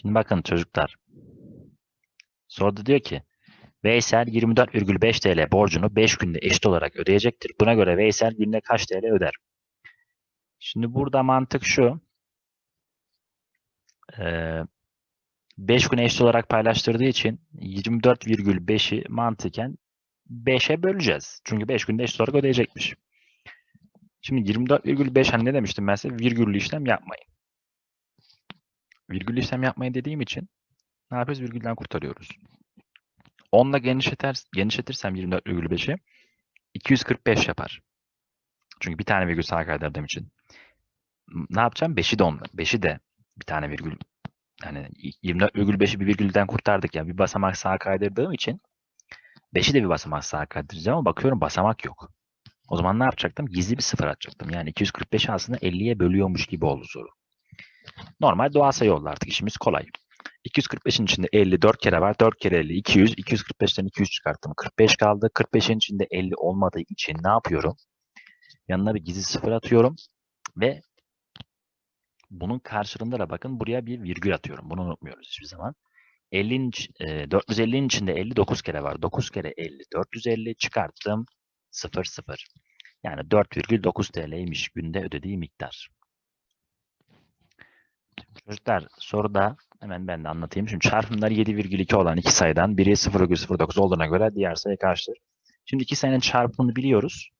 Şimdi bakın çocuklar. Soruda diyor ki Veysel 24,5 TL borcunu 5 günde eşit olarak ödeyecektir. Buna göre Veysel günde kaç TL öder? Şimdi burada mantık şu. Ee, 5 güne eşit olarak paylaştırdığı için 24,5'i mantıken 5'e böleceğiz. Çünkü 5 günde eşit olarak ödeyecekmiş. Şimdi 24,5 hani ne demiştim ben size? Virgüllü işlem yapmayın. Virgüllü işlem yapmayın dediğim için ne yapıyoruz? Virgülden kurtarıyoruz. 10'la genişleter, genişletirsem 24,5'i 245 yapar. Çünkü bir tane virgül sağa kaydırdığım için. Ne yapacağım? 5'i de 10'la. 5'i de bir tane virgül. Yani 24,5'i bir virgülden kurtardık ya. Bir basamak sağa kaydırdığım için 5'i de bir basamak sağa kaydıracağım ama bakıyorum basamak yok. O zaman ne yapacaktım? Gizli bir sıfır atacaktım. Yani 245 aslında 50'ye bölüyormuş gibi oldu soru. Normal doğal sayı oldu artık işimiz kolay. 245'in içinde 50 4 kere var. 4 kere 50 200. 245'ten 200 çıkarttım. 45 kaldı. 45'in içinde 50 olmadığı için ne yapıyorum? Yanına bir gizli sıfır atıyorum ve bunun karşılığında da bakın buraya bir virgül atıyorum. Bunu unutmuyoruz hiçbir zaman. 50'in, iç- e, 450'nin içinde 59 kere var. 9 kere 50 450 çıkarttım. 0 0. Yani 4,9 TL'ymiş günde ödediği miktar. Çocuklar soruda hemen ben de anlatayım. Şimdi çarpımları 7,2 olan iki sayıdan biri 0,09 olduğuna göre diğer sayı kaçtır? Şimdi iki sayının çarpımını biliyoruz.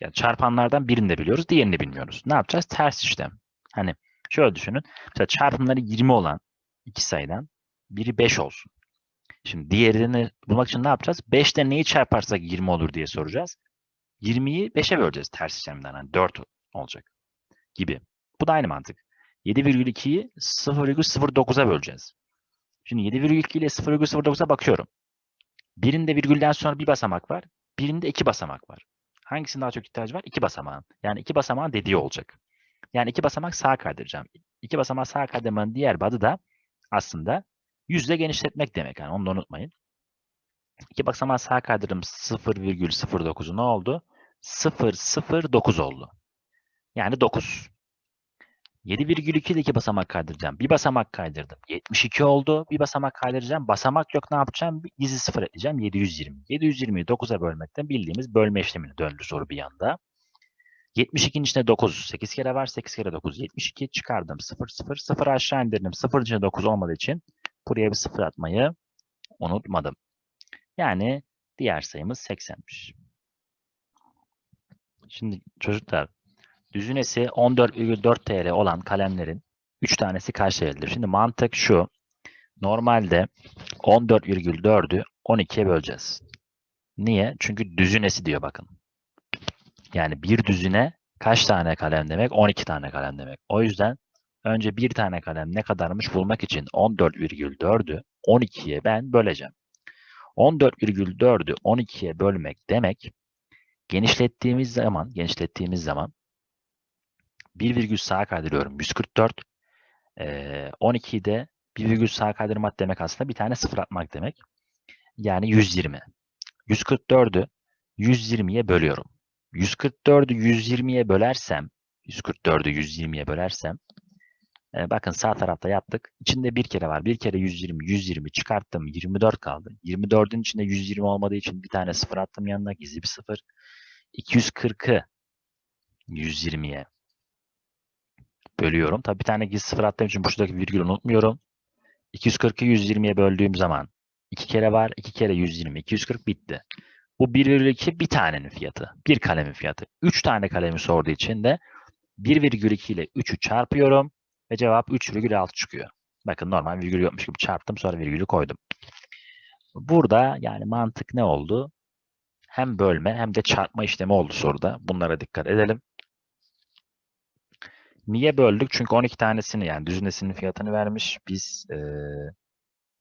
Yani çarpanlardan birini de biliyoruz, diğerini bilmiyoruz. Ne yapacağız? Ters işlem. Hani şöyle düşünün. Mesela çarpımları 20 olan iki sayıdan biri 5 olsun. Şimdi diğerini bulmak için ne yapacağız? 5'te neyi çarparsak 20 olur diye soracağız. 20'yi 5'e böleceğiz ters işlemden. Yani 4 olacak gibi. Bu da aynı mantık. 7,2'yi 0,09'a böleceğiz. Şimdi 7,2 ile 0,09'a bakıyorum. Birinde virgülden sonra bir basamak var. Birinde iki basamak var. Hangisinin daha çok ihtiyacı var? İki basamağın. Yani iki basamağın dediği olacak. Yani iki basamak sağa kaydıracağım. İki basamak sağa kaydırmanın diğer adı da aslında yüzle genişletmek demek. Yani onu da unutmayın. İki basamağı sağa kaydırdım 0,09'u ne oldu? 009 oldu. Yani 9. 7,2 ile iki basamak kaydıracağım. Bir basamak kaydırdım. 72 oldu. Bir basamak kaydıracağım. Basamak yok ne yapacağım? Bir gizli sıfır ekleyeceğim. 720. 720'yi 9'a bölmekten bildiğimiz bölme işlemini döndü soru bir yanda. 72'nin içinde 9. 8 kere var. 8 kere 9. 72 çıkardım. 0 0. 0 aşağı indirdim. 0 içinde 9 olmadığı için buraya bir sıfır atmayı unutmadım. Yani diğer sayımız 80'miş. Şimdi çocuklar düzinesi 14,4 TL olan kalemlerin 3 tanesi kaç TL'dir? Şimdi mantık şu. Normalde 14,4'ü 12'ye böleceğiz. Niye? Çünkü düzinesi diyor bakın. Yani bir düzine kaç tane kalem demek? 12 tane kalem demek. O yüzden önce bir tane kalem ne kadarmış bulmak için 14,4'ü 12'ye ben böleceğim. 14,4'ü 12'ye bölmek demek genişlettiğimiz zaman genişlettiğimiz zaman bir virgül sağa kaydırıyorum 144 ee, 12'yi de bir virgül sağa kaydırmak demek aslında bir tane sıfır atmak demek. Yani 120. 144'ü 120'ye bölüyorum. 144'ü 120'ye bölersem 144'ü 120'ye bölersem e, bakın sağ tarafta yaptık. İçinde bir kere var. Bir kere 120, 120 çıkarttım. 24 kaldı. 24'ün içinde 120 olmadığı için bir tane sıfır attım yanına. Gizli bir sıfır. 240'ı 120'ye bölüyorum. Tabii bir tane gizli sıfır attığım için buradaki virgülü unutmuyorum. 240'ı 120'ye böldüğüm zaman iki kere var. iki kere 120. 240 bitti. Bu 1,2 bir tanenin fiyatı. Bir kalemin fiyatı. 3 tane kalemi sorduğu için de 1,2 ile 3'ü çarpıyorum ve cevap 3,6 çıkıyor. Bakın normal virgül yokmuş gibi çarptım sonra virgülü koydum. Burada yani mantık ne oldu? Hem bölme hem de çarpma işlemi oldu soruda. Bunlara dikkat edelim. Niye böldük? Çünkü 12 tanesini yani düzinesinin fiyatını vermiş. Biz eee,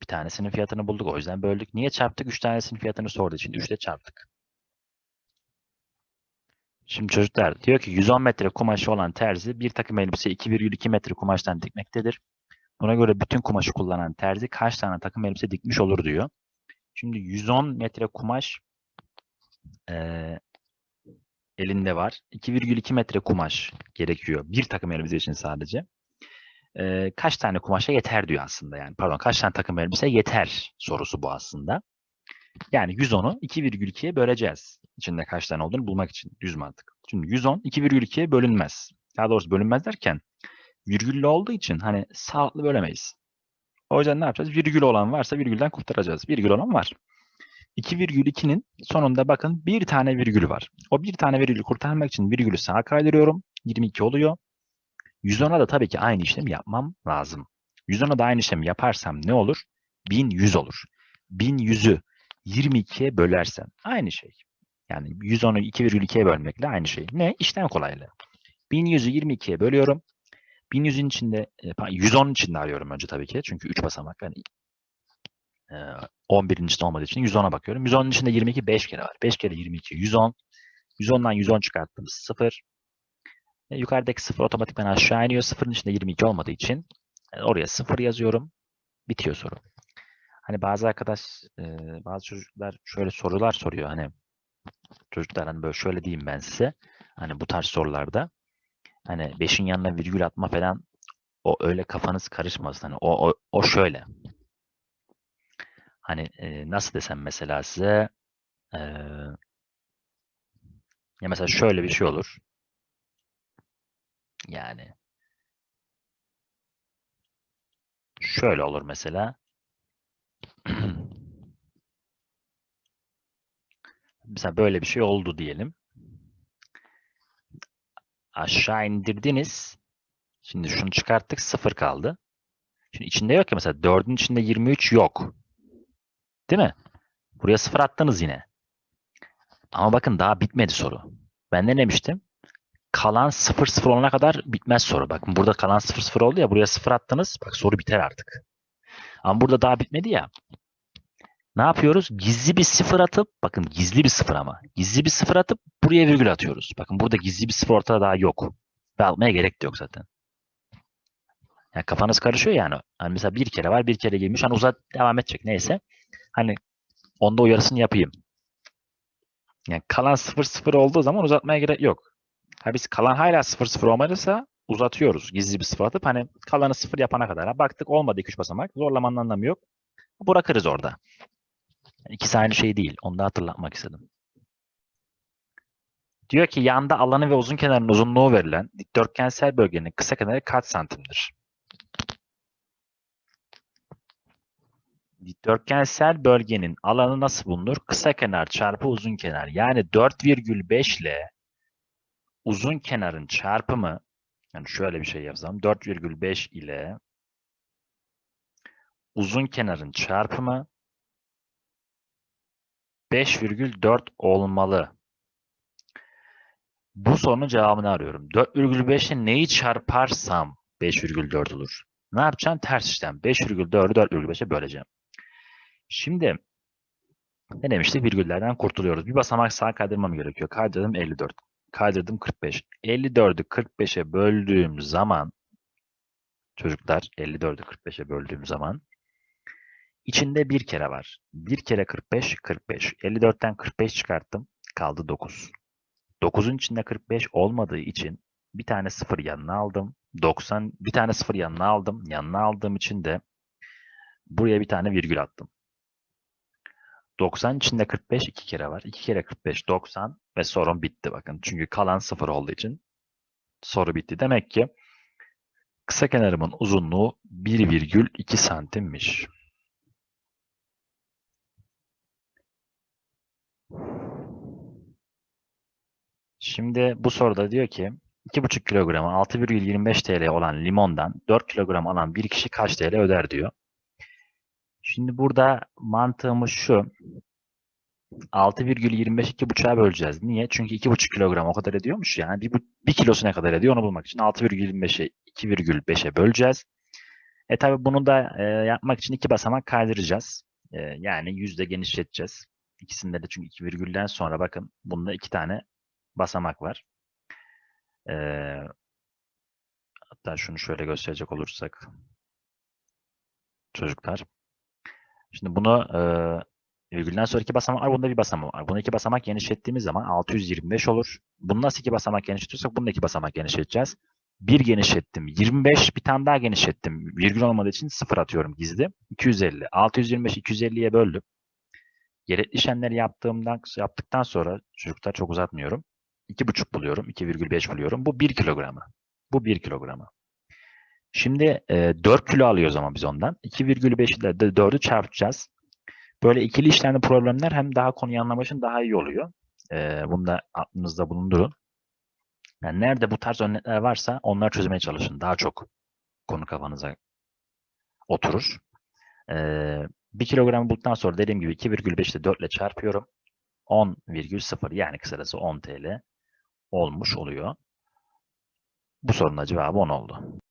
bir tanesinin fiyatını bulduk. O yüzden böldük. Niye çarptık? 3 tanesinin fiyatını sorduğu için 3 ile çarptık. Şimdi çocuklar diyor ki 110 metre kumaşı olan terzi bir takım elbise 2,2 metre kumaştan dikmektedir. Buna göre bütün kumaşı kullanan terzi kaç tane takım elbise dikmiş olur diyor. Şimdi 110 metre kumaş eee, elinde var. 2,2 metre kumaş gerekiyor. Bir takım elbise için sadece. e, kaç tane kumaşa yeter diyor aslında yani. Pardon kaç tane takım elbise yeter sorusu bu aslında. Yani 110'u 2,2'ye böleceğiz. İçinde kaç tane olduğunu bulmak için. Düz mantık. Şimdi 110 2,2'ye bölünmez. Daha doğrusu bölünmez derken virgüllü olduğu için hani sağlıklı bölemeyiz. O yüzden ne yapacağız? Virgül olan varsa virgülden kurtaracağız. Virgül olan var. 2,2'nin sonunda bakın bir tane virgül var. O bir tane virgülü kurtarmak için virgülü sağa kaydırıyorum. 22 oluyor. 110'a da tabii ki aynı işlemi yapmam lazım. 110'a da aynı işlemi yaparsam ne olur? 1100 olur. 1100'ü 22'ye bölersem aynı şey. Yani 110'u 2,2'ye bölmekle aynı şey. Ne? İşlem kolaylığı. 1100'ü 22'ye bölüyorum. 1100'ün içinde, e, pardon, 110'un içinde arıyorum önce tabii ki. Çünkü 3 basamak. Yani e, 11'in içinde olmadığı için 110'a bakıyorum. 110'un içinde 22 5 kere var. 5 kere 22 110. 110'dan 110 çıkarttım 0. E, yukarıdaki 0 otomatikman aşağı iniyor. 0'ın içinde 22 olmadığı için e, oraya 0 yazıyorum. Bitiyor soru. Hani bazı arkadaş, e, bazı çocuklar şöyle sorular soruyor. Hani çocuklar hani böyle şöyle diyeyim ben size. Hani bu tarz sorularda hani 5'in yanına virgül atma falan o öyle kafanız karışmasın. Hani o, o, o şöyle. Hani e, nasıl desem mesela size e, ya mesela şöyle bir şey olur. Yani şöyle olur mesela. mesela böyle bir şey oldu diyelim. Aşağı indirdiniz. Şimdi şunu çıkarttık. Sıfır kaldı. Şimdi içinde yok ya mesela 4'ün içinde 23 yok. Değil mi? Buraya sıfır attınız yine. Ama bakın daha bitmedi soru. Ben ne demiştim? Kalan 0 0 olana kadar bitmez soru. Bakın burada kalan 0 0 oldu ya buraya 0 attınız. Bak soru biter artık. Ama burada daha bitmedi ya. Ne yapıyoruz? Gizli bir sıfır atıp, bakın gizli bir sıfır ama. Gizli bir sıfır atıp buraya virgül atıyoruz. Bakın burada gizli bir sıfır ortada daha yok. Ve almaya gerek de yok zaten. Yani kafanız karışıyor yani. Hani mesela bir kere var, bir kere girmiş. Hani uzat devam edecek neyse. Hani onda uyarısını yapayım. Yani kalan 0-0 olduğu zaman uzatmaya gerek yok. Ha biz kalan hala 0-0 olmadıysa uzatıyoruz. Gizli bir sıfır atıp hani kalanı 0 yapana kadar. Ha, baktık olmadı 2-3 basamak. Zorlamanın anlamı yok. Bırakırız orada. İkisi aynı şey değil. Onu da hatırlatmak istedim. Diyor ki yanda alanı ve uzun kenarın uzunluğu verilen dikdörtgensel bölgenin kısa kenarı kaç santimdir? Dikdörtgensel bölgenin alanı nasıl bulunur? Kısa kenar çarpı uzun kenar. Yani 4,5 ile uzun kenarın çarpımı yani şöyle bir şey yapsam 4,5 ile uzun kenarın çarpımı 5,4 olmalı. Bu sorunun cevabını arıyorum. 4,5'e neyi çarparsam 5,4 olur. Ne yapacağım? Ters işlem. 5,4'ü 4,5'e böleceğim. Şimdi ne demiştik? Virgüllerden kurtuluyoruz. Bir basamak sağa kaydırmam gerekiyor. Kaydırdım 54. Kaydırdım 45. 54'ü 45'e böldüğüm zaman çocuklar 54'ü 45'e böldüğüm zaman içinde bir kere var. Bir kere 45, 45. 54'ten 45 çıkarttım. Kaldı 9. 9'un içinde 45 olmadığı için bir tane 0 yanına aldım. 90 bir tane 0 yanına aldım. Yanına aldığım için de buraya bir tane virgül attım. 90 içinde 45 iki kere var. 2 kere 45 90 ve sorun bitti bakın. Çünkü kalan 0 olduğu için soru bitti. Demek ki kısa kenarımın uzunluğu 1,2 santimmiş. Şimdi bu soruda diyor ki 2,5 kilogramı 6,25 TL olan limondan 4 kilogram alan bir kişi kaç TL öder diyor. Şimdi burada mantığımız şu. 6,25 2,5'a böleceğiz. Niye? Çünkü 2,5 kilogram o kadar ediyormuş yani. Bir, bir kilosu ne kadar ediyor onu bulmak için 6,25'e 2,5'e böleceğiz. E tabi bunu da e, yapmak için iki basamak kaydıracağız. E, yani yüzde genişleteceğiz. İkisinde de çünkü iki virgülden sonra bakın bunda iki tane basamak var. E, hatta şunu şöyle gösterecek olursak çocuklar. Şimdi bunu e, virgülden sonra iki basamak var. Bunda bir basamak var. Bunu iki basamak genişlettiğimiz zaman 625 olur. Bunu nasıl iki basamak genişletiyorsak bunu iki basamak genişleteceğiz. 1 genişlettim. 25 bir tane daha genişlettim. Virgül olmadığı için 0 atıyorum gizli. 250. 625 250'ye böldüm. Gerekli işlemleri yaptığımdan yaptıktan sonra çocuklar çok uzatmıyorum. 2,5 buluyorum. 2,5 buluyorum. Bu 1 kilogramı. Bu 1 kilogramı. Şimdi e, 4 kilo alıyoruz ama biz ondan. 2,5 ile de 4'ü çarpacağız. Böyle ikili işlemli problemler hem daha konuyu anlamak için daha iyi oluyor. E, bunu da aklınızda bulundurun. Yani nerede bu tarz örnekler varsa onları çözmeye çalışın. Daha çok konu kafanıza oturur. Ee, 1 kilogramı bulduktan sonra dediğim gibi 2,5 ile 4 ile çarpıyorum. 10,0 yani kısacası 10 TL olmuş oluyor. Bu sorunun cevabı 10 oldu.